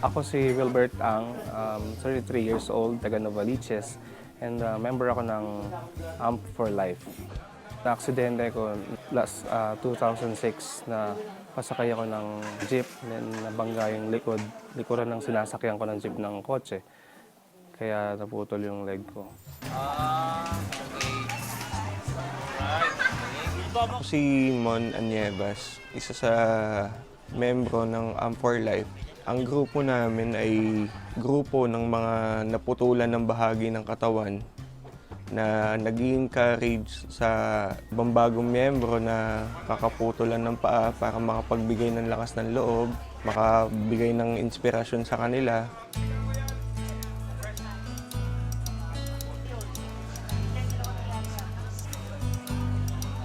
Ako si Wilbert Ang, um, 33 years old, taga Novaliches, and uh, member ako ng AMP for Life. Na-aksidente ko last uh, 2006 na pasakay ako ng jeep, then nabangga yung likod, likuran ng sinasakyan ko ng jeep ng kotse. Kaya naputol yung leg ko. Si Mon Anievas, isa sa membro ng Am for Life. Ang grupo namin ay grupo ng mga naputulan ng bahagi ng katawan na nag encourage sa bambagong miyembro na kakaputulan ng paa para makapagbigay ng lakas ng loob, makabigay ng inspirasyon sa kanila.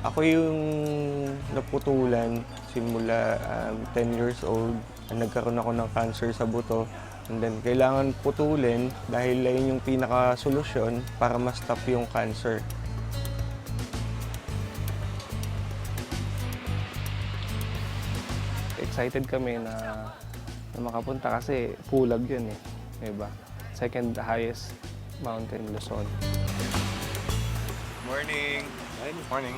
Ako yung naputulan simula um, 10 years old. Nagkaroon ako ng cancer sa buto. And then, kailangan putulin dahil yun yung pinaka-solusyon para ma-stop yung cancer. Excited kami na, na makapunta kasi pulag yun eh. Diba? Second highest mountain Luzon. Morning. Morning.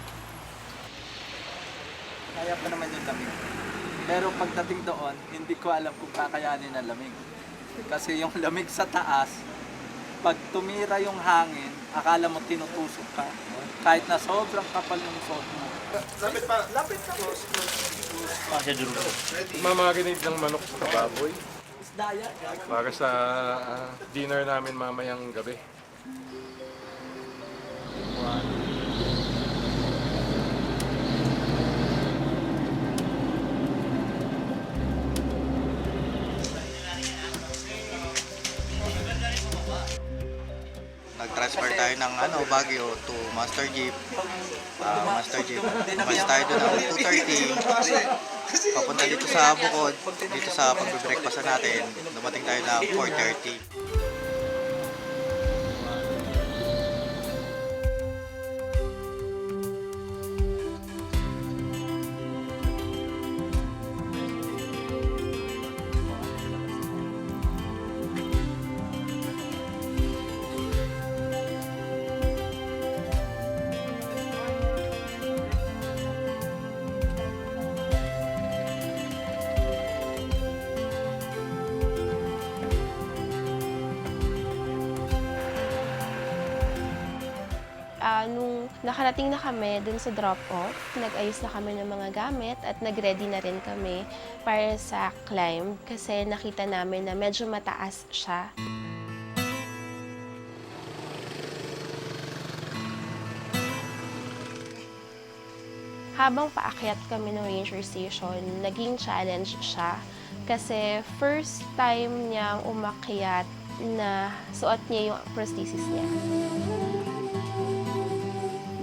Kaya pa naman yung lamig. Pero pagdating doon, hindi ko alam kung kakayanin ang lamig. Kasi yung lamig sa taas, pag tumira yung hangin, akala mo tinutusok ka. Kahit na sobrang kapal yung suot mo. Lapit pa. Lapit ka. Mamaginig ng manok sa baboy Isda yan. para sa ah, dinner namin mamayang gabi. Nag-transfer tayo ng ano, Baguio to Master Jeep. Ah, Master Jeep. Umalis tayo doon ng 2.30. Papunta dito sa Bukod, dito sa pagbe-breakfast natin. Dumating tayo ng 4.30. nakarating na kami dun sa drop-off, nag-ayos na kami ng mga gamit at nag-ready na rin kami para sa climb kasi nakita namin na medyo mataas siya. Habang paakyat kami ng ranger station, naging challenge siya kasi first time niyang umakyat na suot niya yung prosthesis niya.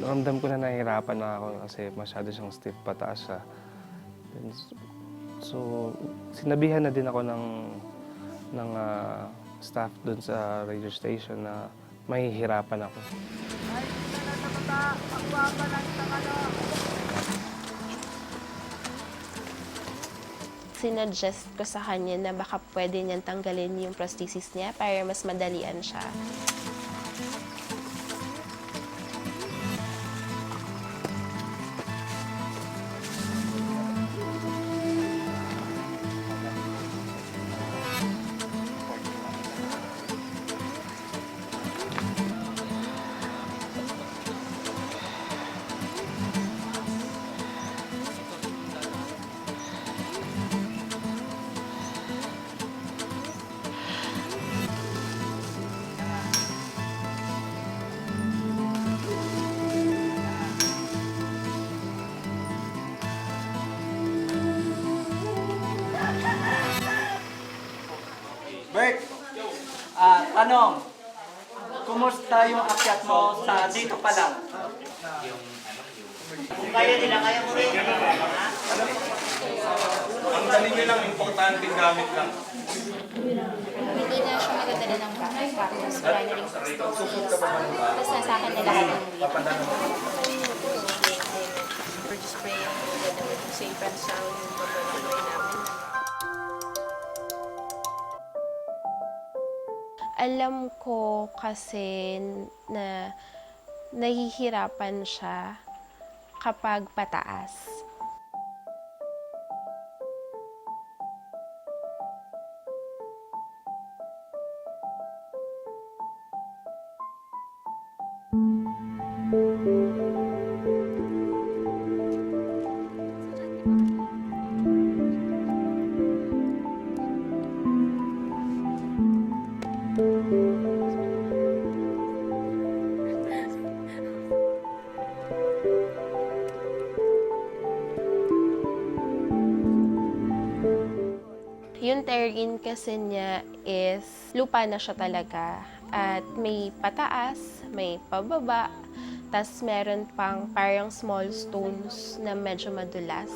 Ramdam ko na nahihirapan na ako kasi masyado siyang stiff pataas siya. Then, so, sinabihan na din ako ng, ng ah, staff doon sa radio station na mahihirapan ako. sinuggest ko sa kanya na baka pwede niyang tanggalin yung prosthesis niya para mas madalian siya. Tanong, kumusta yung akyat mo sa dito pa lang? Ang dali nilang importante gamit lang. Hindi na siya magdadala ng bahay tapos wala na rin Tapos nasa akin na lahat ng Bird spray ang maganda with safe and sound Alam ko kasi na nahihirapan siya kapag pataas. Yung terrain kasi niya is lupa na siya talaga. At may pataas, may pababa, tas meron pang parang small stones na medyo madulas.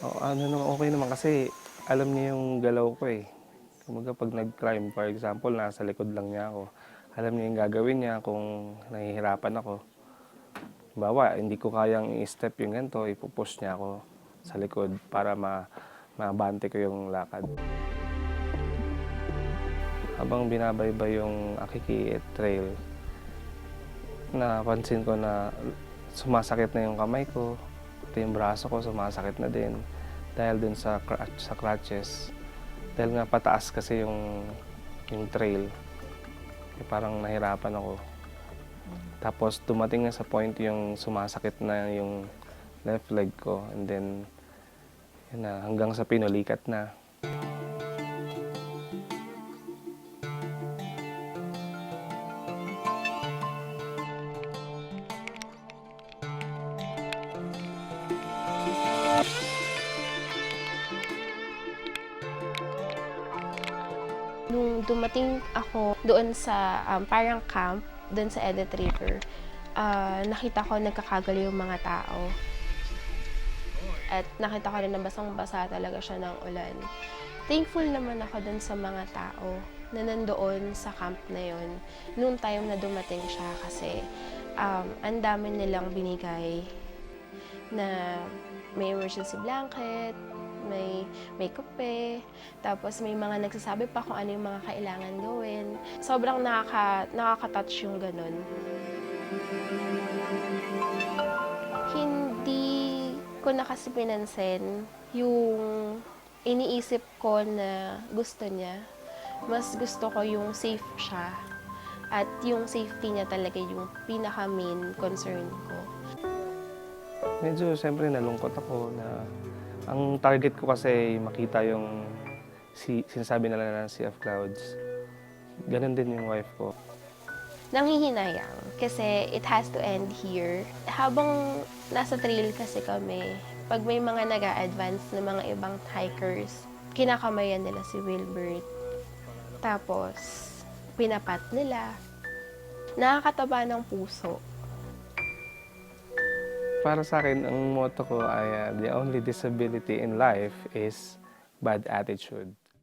Oh, ano naman, okay naman kasi alam niya yung galaw ko eh. Kumbaga pag nag-crime, for example, nasa likod lang niya ako. Alam niya yung gagawin niya kung nahihirapan ako. Bawa, hindi ko kayang i-step yung ganito, ipupush niya ako sa likod para ma mabante ko yung lakad. Habang binabaybay yung Akiki Trail, napansin ko na sumasakit na yung kamay ko, pati yung braso ko sumasakit na din dahil dun sa sa crutches. Dahil nga pataas kasi yung yung trail. Eh, parang nahirapan ako. Tapos dumating na sa point yung sumasakit na yung left leg ko and then yun na, hanggang sa pinulikat na. Dumating ako doon sa um, parang camp, doon sa Edit River, ah, nakita ko nagkakagalo yung mga tao. At nakita ko rin na basang-basa talaga siya ng ulan. Thankful naman ako doon sa mga tao na nandoon sa camp na yon nung time na dumating siya kasi um, ang dami nilang binigay na may emergency blanket, may may kape, tapos may mga nagsasabi pa kung ano yung mga kailangan gawin. Sobrang nakaka, nakaka-touch yung ganun. Hindi ko na kasi pinansin yung iniisip ko na gusto niya. Mas gusto ko yung safe siya. At yung safety niya talaga yung pinaka-main concern ko. Medyo siyempre nalungkot ako na ang target ko kasi makita yung si, sinasabi nila na Sea of Clouds. Ganon din yung wife ko. Nanghihinayang kasi it has to end here. Habang nasa trail kasi kami, pag may mga nag advance na mga ibang hikers, kinakamayan nila si Wilbert. Tapos, pinapat nila. Nakakataba ng puso. Para sa akin, ang motto ko ay uh, the only disability in life is bad attitude.